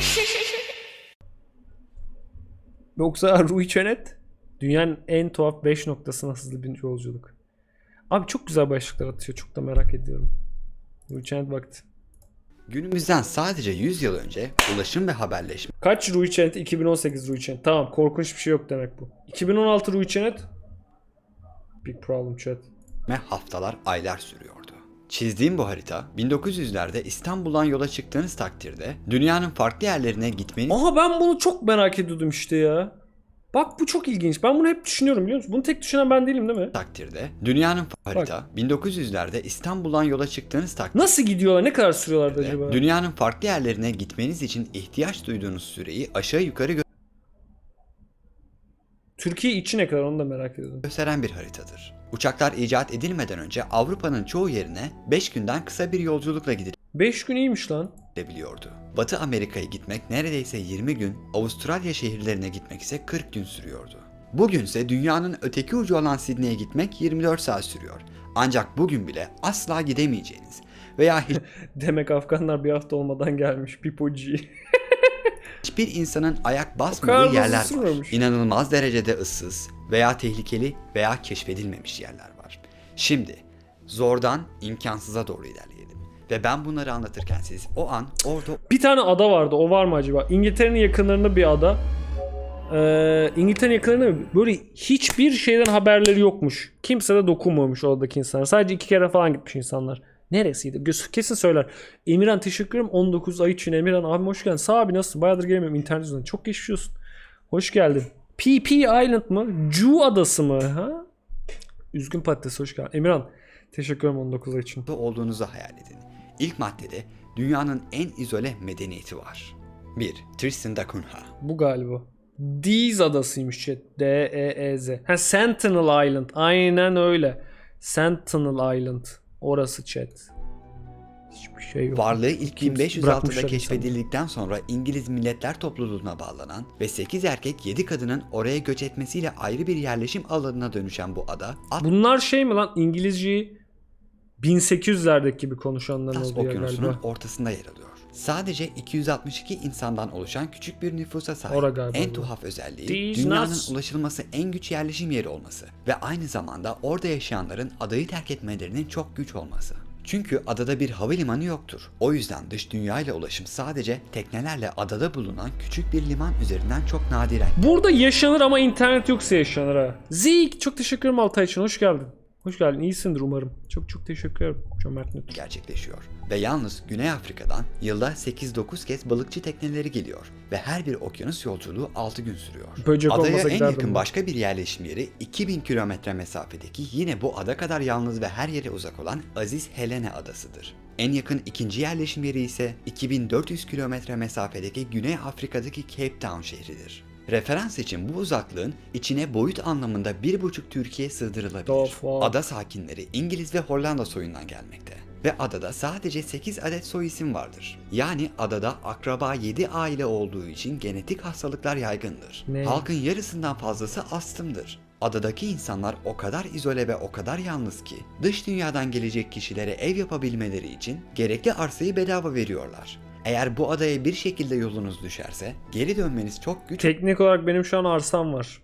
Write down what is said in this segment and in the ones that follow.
Yoksa Rui Çenet dünyanın en tuhaf 5 noktasına hızlı bir yolculuk. Abi çok güzel başlıklar atıyor. Çok da merak ediyorum. Rui Çenet vakti. Günümüzden sadece 100 yıl önce ulaşım ve haberleşme Kaç Rui Çenet? 2018 Rui Çenet. Tamam korkunç bir şey yok demek bu. 2016 Rui Çenet. Big problem chat. haftalar, aylar sürüyordu. Çizdiğim bu harita 1900'lerde İstanbul'dan yola çıktığınız takdirde dünyanın farklı yerlerine gitmeniz Aha ben bunu çok merak ediyordum işte ya. Bak bu çok ilginç. Ben bunu hep düşünüyorum biliyor musun? Bunu tek düşünen ben değilim değil mi? takdirde dünyanın harita 1900'lerde İstanbul'dan yola çıktığınız takdirde Nasıl gidiyorlar? Ne kadar sürüyorlardı acaba? dünyanın farklı yerlerine gitmeniz için ihtiyaç duyduğunuz süreyi aşağı yukarı gö- Türkiye içi ne kadar onu da merak ediyordum. gösteren bir haritadır. Uçaklar icat edilmeden önce Avrupa'nın çoğu yerine 5 günden kısa bir yolculukla 5 gün iyiymiş lan. gidilebiliyordu. Batı Amerika'ya gitmek neredeyse 20 gün, Avustralya şehirlerine gitmek ise 40 gün sürüyordu. Bugünse dünyanın öteki ucu olan Sydney'e gitmek 24 saat sürüyor. Ancak bugün bile asla gidemeyeceğiniz veya Demek Afganlar bir hafta olmadan gelmiş. Pipoci. Hiçbir insanın ayak basmadığı yerler var. İnanılmaz derecede ıssız veya tehlikeli veya keşfedilmemiş yerler var. Şimdi zordan imkansıza doğru ilerleyelim. Ve ben bunları anlatırken siz o an orada Bir tane ada vardı. O var mı acaba? İngiltere'nin yakınlarında bir ada. Ee, İngiltere'nin yakınlarında böyle hiçbir şeyden haberleri yokmuş. Kimse de dokunmamış oradaki insanlar. Sadece iki kere falan gitmiş insanlar. Neresiydi? Kesin söyler. Emirhan teşekkür ederim. 19 ay için Emirhan abi hoş geldin. Sağ abi nasılsın? Bayağıdır gelmiyorum internet üzerinden. Çok geçmiş olsun. Hoş geldin. PP Island mı? Ju adası mı? Ha? Üzgün patates hoş geldin. Emirhan teşekkür ederim 19 ay için. olduğunuzu hayal edin. İlk maddede dünyanın en izole medeniyeti var. 1. Tristan da Cunha. Bu galiba. Deez adasıymış chat. D-E-E-Z. Ha Sentinel Island. Aynen öyle. Sentinel Island. Orası chat. Hiçbir şey yok. Varlığı ilk Kimse 1506'da bırakmışlar keşfedildikten sonra İngiliz Milletler Topluluğu'na bağlanan ve 8 erkek 7 kadının oraya göç etmesiyle ayrı bir yerleşim alanına dönüşen bu ada Bunlar şey mi lan İngilizceyi 1800'lerdeki gibi konuşanların olduğu yer Okyanusu'nun galiba. ortasında yer alıyor. Sadece 262 insandan oluşan küçük bir nüfusa sahip. En tuhaf özelliği These dünyanın nuts. ulaşılması en güç yerleşim yeri olması ve aynı zamanda orada yaşayanların adayı terk etmelerinin çok güç olması. Çünkü adada bir havalimanı yoktur. O yüzden dış dünya ile ulaşım sadece teknelerle adada bulunan küçük bir liman üzerinden çok nadiren Burada yaşanır ama internet yoksa yaşanır ha. Zik çok teşekkür ederim Altay için. Hoş geldin. Hoş geldin. İyisindir umarım. Çok çok teşekkür ederim. Cömert Nut. gerçekleşiyor. Ve yalnız Güney Afrika'dan yılda 8-9 kez balıkçı tekneleri geliyor ve her bir okyanus yolculuğu 6 gün sürüyor. Böcek Adaya olmasa en giderdim yakın ben. başka bir yerleşim yeri 2000 kilometre mesafedeki yine bu ada kadar yalnız ve her yere uzak olan Aziz Helena adasıdır. En yakın ikinci yerleşim yeri ise 2400 kilometre mesafedeki Güney Afrika'daki Cape Town şehridir. Referans için bu uzaklığın içine boyut anlamında 1,5 Türkiye sığdırılabilir. Ada sakinleri İngiliz ve Hollanda soyundan gelmekte. Ve adada sadece 8 adet soy isim vardır. Yani adada akraba 7 aile olduğu için genetik hastalıklar yaygındır. Ne? Halkın yarısından fazlası astımdır. Adadaki insanlar o kadar izole ve o kadar yalnız ki dış dünyadan gelecek kişilere ev yapabilmeleri için gerekli arsayı bedava veriyorlar. Eğer bu adaya bir şekilde yolunuz düşerse geri dönmeniz çok güç Teknik olarak benim şu an arsam var.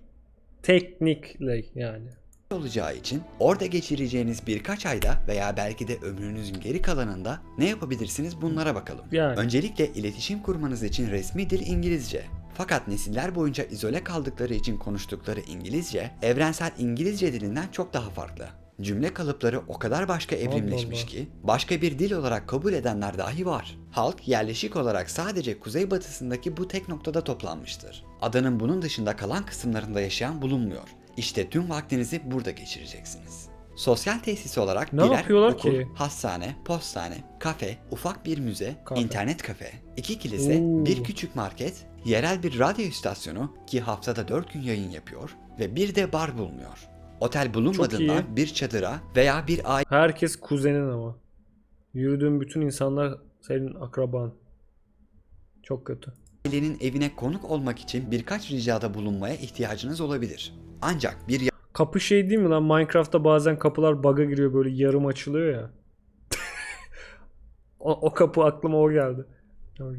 Teknikle yani. olacağı için orada geçireceğiniz birkaç ayda veya belki de ömrünüzün geri kalanında ne yapabilirsiniz bunlara bakalım. Yani. Öncelikle iletişim kurmanız için resmi dil İngilizce. Fakat nesiller boyunca izole kaldıkları için konuştukları İngilizce, evrensel İngilizce dilinden çok daha farklı. Cümle kalıpları o kadar başka evrimleşmiş Allah. ki başka bir dil olarak kabul edenler dahi var. Halk yerleşik olarak sadece kuzeybatısındaki bu tek noktada toplanmıştır. Adanın bunun dışında kalan kısımlarında yaşayan bulunmuyor. İşte tüm vaktinizi burada geçireceksiniz. Sosyal tesis olarak Ne birer okul, ki? hastane, postane, kafe, ufak bir müze, Kafe. internet kafe, iki kilise, Oo. bir küçük market, yerel bir radyo istasyonu ki haftada 4 gün yayın yapıyor ve bir de bar bulunuyor. Otel bulunmadığından bir çadıra veya bir Herkes kuzenin ama. Yürüdüğün bütün insanlar senin akraban. Çok kötü. ailenin evine konuk olmak için birkaç ricada bulunmaya ihtiyacınız olabilir. Ancak bir Kapı şey değil mi lan Minecraft'ta bazen kapılar bug'a giriyor böyle yarım açılıyor ya. o, o kapı aklıma o geldi.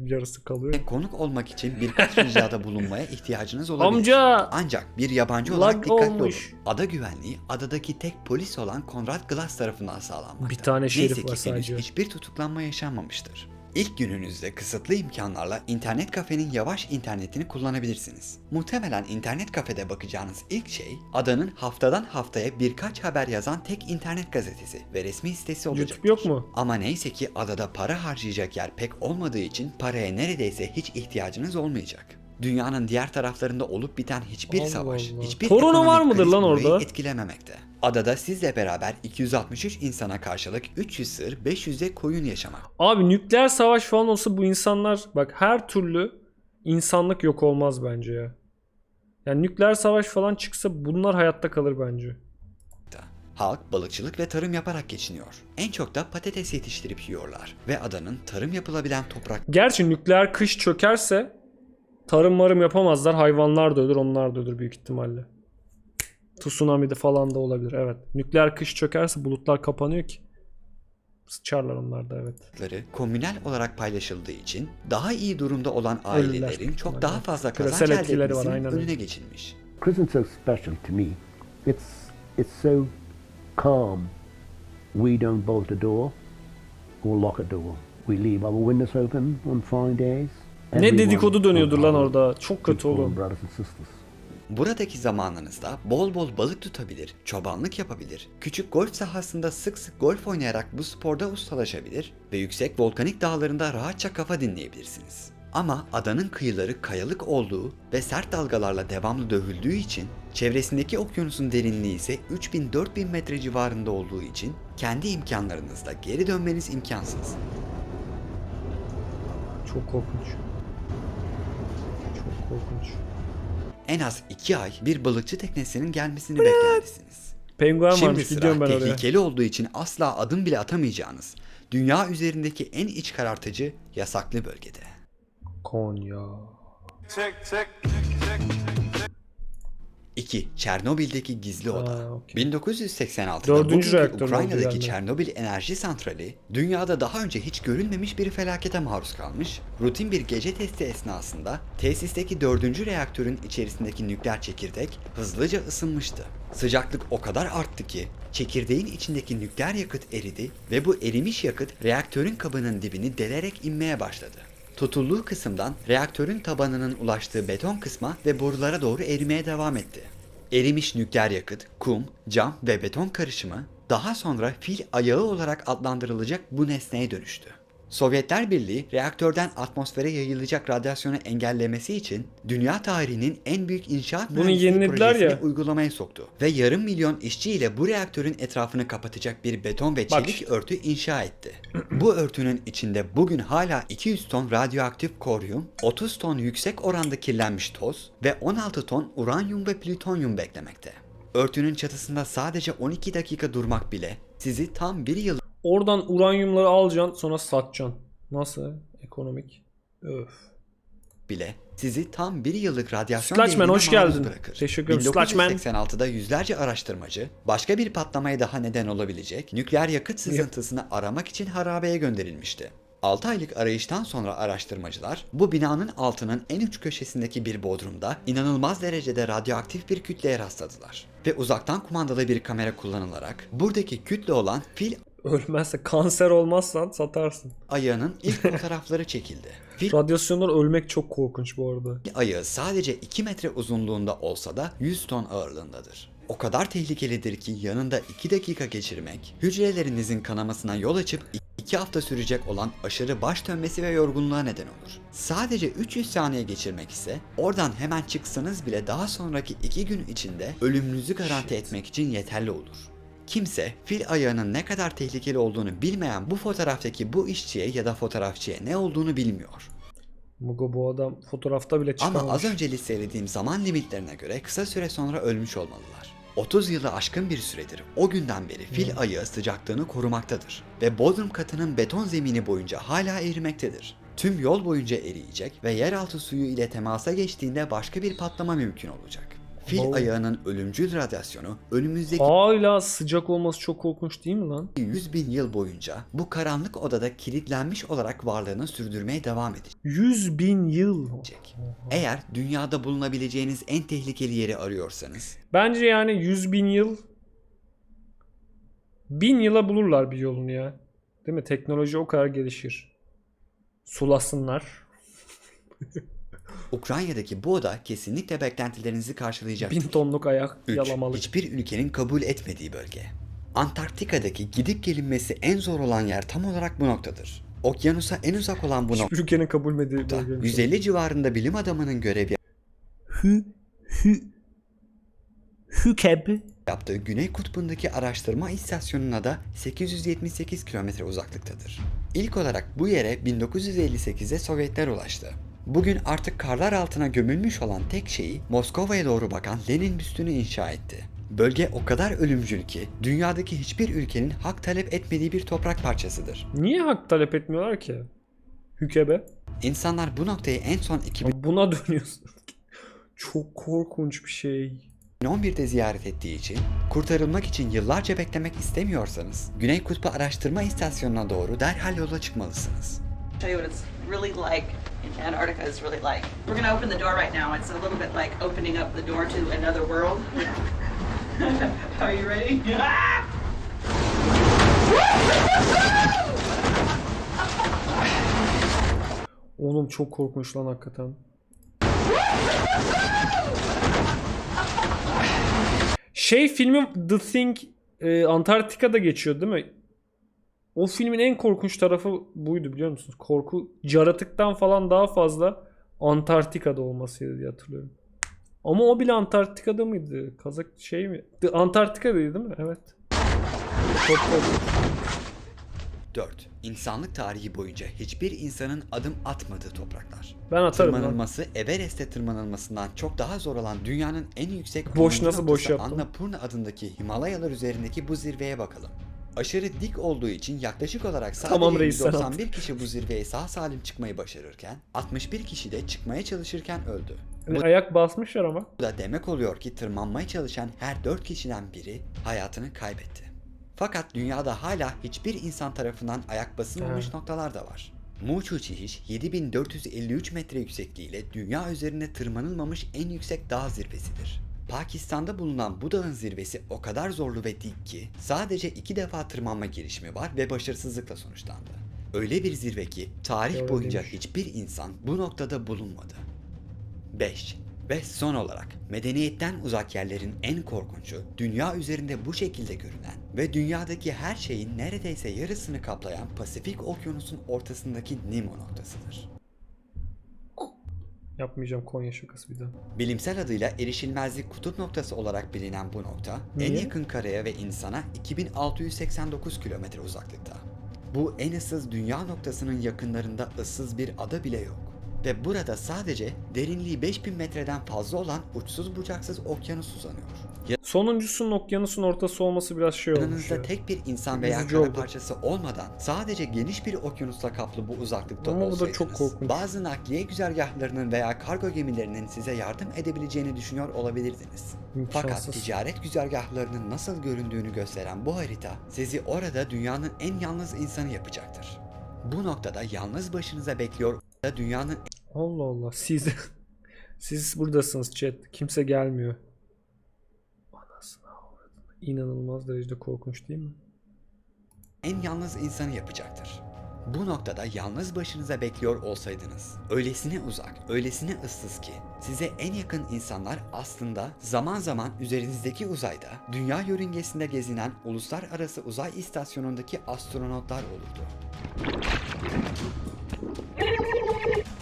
Yarısı kalıyor. konuk olmak için birkaç ricada bulunmaya ihtiyacınız olabilir. Amca! Ancak bir yabancı olarak Lag dikkatli olmuş. olun. Ada güvenliği adadaki tek polis olan Conrad Glass tarafından sağlanmakta. Bir tane şerif Neyse ki var henüz sadece. hiçbir tutuklanma yaşanmamıştır. İlk gününüzde kısıtlı imkanlarla internet kafenin yavaş internetini kullanabilirsiniz. Muhtemelen internet kafede bakacağınız ilk şey adanın haftadan haftaya birkaç haber yazan tek internet gazetesi ve resmi sitesi olacaktır. YouTube yok mu? Ama neyse ki adada para harcayacak yer pek olmadığı için paraya neredeyse hiç ihtiyacınız olmayacak. Dünyanın diğer taraflarında olup biten hiçbir Allah savaş, Allah. hiçbir Korona var mıdır lan orada? etkilememekte. Adada sizle beraber 263 insana karşılık 300 sığır, 500 de koyun yaşamak. Abi nükleer savaş falan olsa bu insanlar bak her türlü insanlık yok olmaz bence ya. Yani nükleer savaş falan çıksa bunlar hayatta kalır bence. Halk balıkçılık ve tarım yaparak geçiniyor. En çok da patates yetiştirip yiyorlar ve adanın tarım yapılabilen toprak Gerçi nükleer kış çökerse tarım marım yapamazlar. Hayvanlar da ölür, onlar da ölür büyük ihtimalle. Tsunami de falan da olabilir. Evet. Nükleer kış çökerse bulutlar kapanıyor ki. Sıçarlar onlar da evet. komünel olarak paylaşıldığı için daha iyi durumda olan Ölürler. ailelerin çok Aynen. daha fazla kazanç Küresel elde etkileri var, etmesinin aynen öyle. önüne geçilmiş. Prison's so special to me. It's it's so calm. We don't bolt a door or lock a door. We leave our windows open on fine days. Ne Everyone dedikodu dönüyordur lan orada. Çok kötü equal oğlum. brothers and sisters. Buradaki zamanınızda bol bol balık tutabilir, çobanlık yapabilir, küçük golf sahasında sık sık golf oynayarak bu sporda ustalaşabilir ve yüksek volkanik dağlarında rahatça kafa dinleyebilirsiniz. Ama adanın kıyıları kayalık olduğu ve sert dalgalarla devamlı dövüldüğü için, çevresindeki okyanusun derinliği ise 3000-4000 metre civarında olduğu için kendi imkanlarınızla geri dönmeniz imkansız. Çok korkunç. Çok korkunç. En az 2 ay bir balıkçı teknesinin gelmesini beklemelisiniz. Penguen Şimdi varmış. sıra Gidiyorum ben oraya. tehlikeli olduğu için asla adım bile atamayacağınız dünya üzerindeki en iç karartıcı yasaklı bölgede. Konya. 2. Çernobil'deki gizli oda. Aa, okey. 1986'da Dördüncü bugünkü Ukrayna'daki. Çernobil enerji santrali dünyada daha önce hiç görülmemiş bir felakete maruz kalmış. Rutin bir gece testi esnasında tesisteki dördüncü reaktörün içerisindeki nükleer çekirdek hızlıca ısınmıştı. Sıcaklık o kadar arttı ki çekirdeğin içindeki nükleer yakıt eridi ve bu erimiş yakıt reaktörün kabının dibini delerek inmeye başladı. Tutulduğu kısımdan reaktörün tabanının ulaştığı beton kısma ve borulara doğru erimeye devam etti. Erimiş nükleer yakıt, kum, cam ve beton karışımı daha sonra fil ayağı olarak adlandırılacak bu nesneye dönüştü. Sovyetler Birliği reaktörden atmosfere yayılacak radyasyonu engellemesi için dünya tarihinin en büyük inşaat Bunu mühendisliği projesini ya. uygulamaya soktu ve yarım milyon işçi ile bu reaktörün etrafını kapatacak bir beton ve Bak çelik örtü inşa etti. bu örtünün içinde bugün hala 200 ton radyoaktif koryum, 30 ton yüksek oranda kirlenmiş toz ve 16 ton uranyum ve plütonyum beklemekte. Örtünün çatısında sadece 12 dakika durmak bile sizi tam bir yıl Oradan uranyumları alacaksın sonra satacaksın. Nasıl? Ekonomik. Öf. bile sizi tam bir yıllık radyasyon Slaçman, hoş geldin. bırakır. Teşekkür ederim, Slaçman. 1986'da yüzlerce araştırmacı başka bir patlamaya daha neden olabilecek nükleer yakıt sızıntısını aramak için harabeye gönderilmişti. 6 aylık arayıştan sonra araştırmacılar bu binanın altının en uç köşesindeki bir bodrumda inanılmaz derecede radyoaktif bir kütleye rastladılar. Ve uzaktan kumandalı bir kamera kullanılarak buradaki kütle olan fil Ölmezse kanser olmazsan satarsın. ayağının ilk fotoğrafları çekildi. Fil Radyasyonlar ölmek çok korkunç bu arada. ayağı sadece 2 metre uzunluğunda olsa da 100 ton ağırlığındadır. O kadar tehlikelidir ki yanında 2 dakika geçirmek, hücrelerinizin kanamasına yol açıp 2 hafta sürecek olan aşırı baş dönmesi ve yorgunluğa neden olur. Sadece 300 saniye geçirmek ise oradan hemen çıksanız bile daha sonraki 2 gün içinde ölümünüzü garanti etmek için yeterli olur. Kimse fil ayağının ne kadar tehlikeli olduğunu bilmeyen bu fotoğraftaki bu işçiye ya da fotoğrafçıya ne olduğunu bilmiyor. Mugo bu adam fotoğrafta bile çıkamamış. Ama az önce listelediğim zaman limitlerine göre kısa süre sonra ölmüş olmalılar. 30 yılı aşkın bir süredir o günden beri fil ayağı sıcaklığını korumaktadır ve bodrum katının beton zemini boyunca hala erimektedir. Tüm yol boyunca eriyecek ve yeraltı suyu ile temasa geçtiğinde başka bir patlama mümkün olacak. Fil Oo. ayağının ölümcül radyasyonu önümüzdeki Hala sıcak olması çok korkunç değil mi lan? 100 bin yıl boyunca bu karanlık odada kilitlenmiş olarak varlığını sürdürmeye devam edecek. 100 bin yıl. Eğer dünyada bulunabileceğiniz en tehlikeli yeri arıyorsanız Bence yani 100 bin yıl bin yıla bulurlar bir yolunu ya. Değil mi? Teknoloji o kadar gelişir. Sulasınlar. Ukrayna'daki bu oda kesinlikle beklentilerinizi karşılayacak. Bin tonluk ayak 3. yalamalık. Hiçbir ülkenin kabul etmediği bölge. Antarktika'daki gidip gelinmesi en zor olan yer tam olarak bu noktadır. Okyanusa en uzak olan bu Hiçbir ülkenin kabul etmediği nokta bölge. 150 civarında bilim adamının görev Hü hü hükeb yaptığı Güney Kutbu'ndaki araştırma istasyonuna da 878 kilometre uzaklıktadır. İlk olarak bu yere 1958'de Sovyetler ulaştı. Bugün artık karlar altına gömülmüş olan tek şeyi Moskova'ya doğru bakan Lenin büstünü inşa etti. Bölge o kadar ölümcül ki dünyadaki hiçbir ülkenin hak talep etmediği bir toprak parçasıdır. Niye hak talep etmiyorlar ki? Hükebe. İnsanlar bu noktayı en son Ama Buna dönüyorsun. Çok korkunç bir şey. 2011'de ziyaret ettiği için kurtarılmak için yıllarca beklemek istemiyorsanız Güney Kutbu Araştırma İstasyonu'na doğru derhal yola çıkmalısınız. İn Antarctica is really like. We're gonna open the door right now. It's a little bit like opening up the door to another world. Are you ready? Oğlum çok korkunç lan hakikaten. Şey filmi The Thing e, Antarktika'da geçiyor değil mi? O filmin en korkunç tarafı buydu biliyor musunuz? Korku yaratıktan falan daha fazla Antarktika'da olmasıydı diye hatırlıyorum. Ama o bile Antarktika'da mıydı? Kazak şey mi? Antarktika'daydı değil mi? Evet. Çok korkunç. 4. İnsanlık tarihi boyunca hiçbir insanın adım atmadığı topraklar. Ben atarım lan. Tırmanılması Everest'e tırmanılmasından çok daha zor olan dünyanın en yüksek Boş nasıl boş yaptım? Annapurna adındaki Himalayalar üzerindeki bu zirveye bakalım. Aşırı dik olduğu için yaklaşık olarak sadece Tamam reis, sen at. 191 kişi bu zirveye sağ salim çıkmayı başarırken 61 kişi de çıkmaya çalışırken öldü. Hani ayak basmışlar ama. Bu da demek oluyor ki tırmanmaya çalışan her 4 kişiden biri hayatını kaybetti. Fakat dünyada hala hiçbir insan tarafından ayak basılmamış Evet. noktalar da var. Muçu Çihiş 7453 metre yüksekliğiyle dünya üzerinde tırmanılmamış en yüksek dağ zirvesidir. Pakistan'da bulunan bu dağın zirvesi o kadar zorlu ve dik ki sadece iki defa tırmanma girişimi var ve başarısızlıkla sonuçlandı. Öyle bir zirve ki tarih Öyle boyunca demiş. hiçbir insan bu noktada bulunmadı. 5. Ve son olarak medeniyetten uzak yerlerin en korkuncu, dünya üzerinde bu şekilde görünen ve dünyadaki her şeyin neredeyse yarısını kaplayan Pasifik Okyanusu'nun ortasındaki Nemo noktasıdır. Yapmayacağım Konya şakası bir daha. Bilimsel adıyla erişilmezlik kutup noktası olarak bilinen bu nokta, en Niye? yakın karaya ve insana 2689 kilometre uzaklıkta. Bu en ıssız dünya noktasının yakınlarında ıssız bir ada bile yok. Ve burada sadece derinliği 5000 metreden fazla olan uçsuz bucaksız okyanus uzanıyor. Sonuncusunun okyanusun ortası olması biraz şey olmuş Yanınızda ya. tek bir insan veya Üzücü kara oldu. parçası olmadan sadece geniş bir okyanusla kaplı bu uzaklıkta Ama bu da olsaydınız, çok korkunç. bazı nakliye güzergahlarının veya kargo gemilerinin size yardım edebileceğini düşünüyor olabilirdiniz. Fakat İmkansız. ticaret güzergahlarının nasıl göründüğünü gösteren bu harita sizi orada dünyanın en yalnız insanı yapacaktır. Bu noktada yalnız başınıza bekliyor da dünyanın Allah Allah. Siz siz buradasınız chat. Kimse gelmiyor. Anasını avradını. İnanılmaz derecede korkunç değil mi? en yalnız insanı yapacaktır. Bu noktada yalnız başınıza bekliyor olsaydınız, öylesine uzak, öylesine ıssız ki size en yakın insanlar aslında zaman zaman üzerinizdeki uzayda, dünya yörüngesinde gezinen uluslararası uzay istasyonundaki astronotlar olurdu.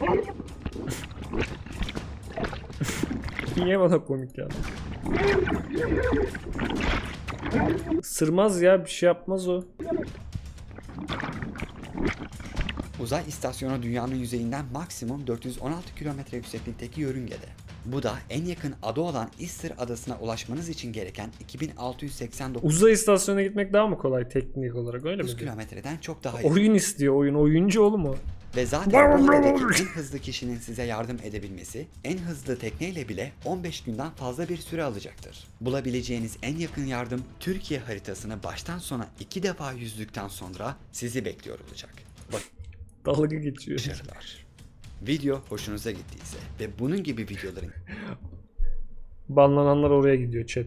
Niye bana komik geldi? Sırmaz ya bir şey yapmaz o. Uzay istasyonu dünyanın yüzeyinden maksimum 416 kilometre yükseklikteki yörüngede. Bu da en yakın ada olan Easter adasına ulaşmanız için gereken 2689 Uzay istasyonuna gitmek daha mı kolay teknik olarak öyle mi? diyor? kilometreden çok daha iyi. Oyun istiyor oyun. Oyuncu oğlum o. Ve zaten bu adadaki en hızlı kişinin size yardım edebilmesi en hızlı tekneyle bile 15 günden fazla bir süre alacaktır. Bulabileceğiniz en yakın yardım Türkiye haritasını baştan sona iki defa yüzdükten sonra sizi bekliyor olacak. Dalga geçiyor. Başarılar. Video hoşunuza gittiyse ve bunun gibi videoların Banlananlar oraya gidiyor chat.